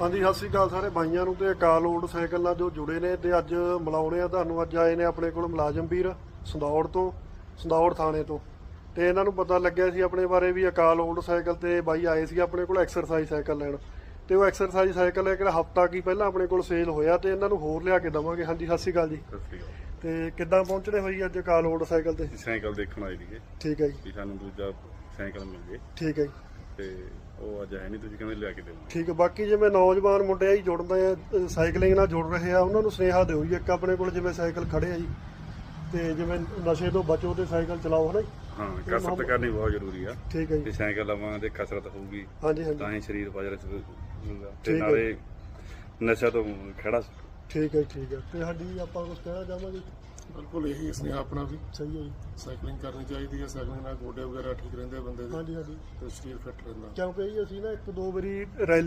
ਹਾਂਜੀ ਸਤਿ ਸ੍ਰੀ ਅਕਾਲ ਸਾਰੇ ਭਾਈਆਂ ਨੂੰ ਤੇ ਅਕਾਲ ਓਲਡ ਸਾਈਕਲ ਨਾਲ ਜੋ ਜੁੜੇ ਨੇ ਤੇ ਅੱਜ ਮਿਲਾਉਣੇ ਆ ਤੁਹਾਨੂੰ। ਅੱਜ ਆਏ ਨੇ ਆਪਣੇ ਕੋਲ ਮੁਲਾਜ਼ਮ ਵੀਰ ਸੰਦੌੜ ਤੋਂ ਸੰਦੌੜ ਥਾਣੇ ਤੋਂ। ਤੇ ਇਹਨਾਂ ਨੂੰ ਪਤਾ ਲੱਗਿਆ ਸੀ ਆਪਣੇ ਬਾਰੇ ਵੀ ਅਕਾਲ ਓਲਡ ਸਾਈਕਲ ਤੇ ਬਾਈ ਆਏ ਸੀ ਆਪਣੇ ਕੋਲ ਐਕਸਰਸਾਈਜ਼ ਸਾਈਕਲ ਲੈਣ। ਤੇ ਉਹ ਐਕਸਰਸਾਈਜ਼ ਸਾਈਕਲ ਹੈ ਕਿਹੜਾ ਹਫਤਾ ਕੀ ਪਹਿਲਾਂ ਆਪਣੇ ਕੋਲ ਸੇਲ ਹੋਇਆ ਤੇ ਇਹਨਾਂ ਨੂੰ ਹੋਰ ਲਿਆ ਕੇ ਦਵਾਂਗੇ। ਹਾਂਜੀ ਸਤਿ ਸ੍ਰੀ ਅਕਾਲ ਜੀ। ਸਤਿ ਸ੍ਰੀ ਅਕਾਲ। ਤੇ ਕਿੱਦਾਂ ਪਹੁੰਚਣੇ ਹੋਈ ਅੱਜ ਅਕਾਲ ਓਲਡ ਸਾਈਕਲ ਤੇ? ਸਾਈਕਲ ਦੇਖਣ ਆਏ ਸੀਗੇ। ਠੀਕ ਹੈ ਜੀ। ਵੀ ਸਾਨੂੰ ਦੂਜਾ ਸਾਈਕਲ ਮਿਲ ਜੇ। ਠੀਕ ਹੈ ਜੀ। ਤੇ ਉਹ ਅੱਜ ਹੈ ਨਹੀਂ ਤੁਸੀਂ ਕਹਿੰਦੇ ਲਿਆ ਕੇ ਦੇਵਾਂਗੇ ਠੀਕ ਹੈ ਬਾਕੀ ਜਿਵੇਂ ਨੌਜਵਾਨ ਮੁੰਡੇ ਆ ਜੀ ਜੁੜਦੇ ਆ ਅ, ਸਾਈਕਲਿੰਗ ਨਾਲ ਜੁੜ ਰਹੇ ਆ ਉਹਨਾਂ ਨੂੰ ਸੁਨੇਹਾ ਦਿਓ ਜੀ ਇੱਕ ਆਪਣੇ ਕੋਲ ਜਿਵੇਂ ਸਾਈਕਲ ਖੜੇ ਆ ਜੀ ਤੇ ਜਿਵੇਂ ਨਸ਼ੇ ਤੋਂ ਬਚੋ ਤੇ ਸਾਈਕਲ ਚਲਾਓ ਹਨਾ ਜੀ? ਹਾਂ ਕਸਰਤ ਕਰਨੀ ਬਹੁਤ ਜ਼ਰੂਰੀ ਆ। ਠੀਕ ਹੈ ਜੇ। ਜੀ ਸਾਈਕਲ ਲਵਾਂਗੇ ਤੇ ਕਸਰਤ ਹੋਊਗੀ ਹਾਂਜੀ ਤਾਂ ਹਾਂਜੀ ਹੀ ਸਰੀਰ ਵਜਰਸ ਹੋਊਗਾ। ਤੇ ਠੀਕ ਹੈ। ਨਾਲੇ ਨਸ਼ਾ ਤੋਂ ਖੜਾ ਠੀਕ ਹੈ ਜੀ, ਠੀਕ ਹੈ। ਤੇ ਸਾਡੀ ਆਪਾਂ ਕੁਝ ਕਹਿਣਾ ਚਾਹਾਂਗੇ? ਬਿਲਕੁਲ ਇਹੀ ਸੁਨੇਹਾ ਆਪਣਾ ਵੀ ਸਹੀ ਹੈ ਜੀ। ਸਾਈਕਲਿੰਗ ਕਰਨੀ ਚਾਹੀਦੀ ਹੈ ਸਾਈਕਲਿੰਗ ਨਾਲ ਗੋਡੇ ਵਗੈਰਾ ਠੀਕ ਰਹਿੰਦੇ ਆ ਬੰਦੇ ਦੇ ਹਾਂਜੀ ਹਾਂਜੀ। ਤੇ ਸਰੀਰ ਫਿੱਟ ਰਹਿੰਦਾ। ਕਿਉਂਕਿ ਜੀ ਅਸੀਂ ਨਾ ਇੱਕ ਦੋ ਵਾਰੀ ਰੈਲੀ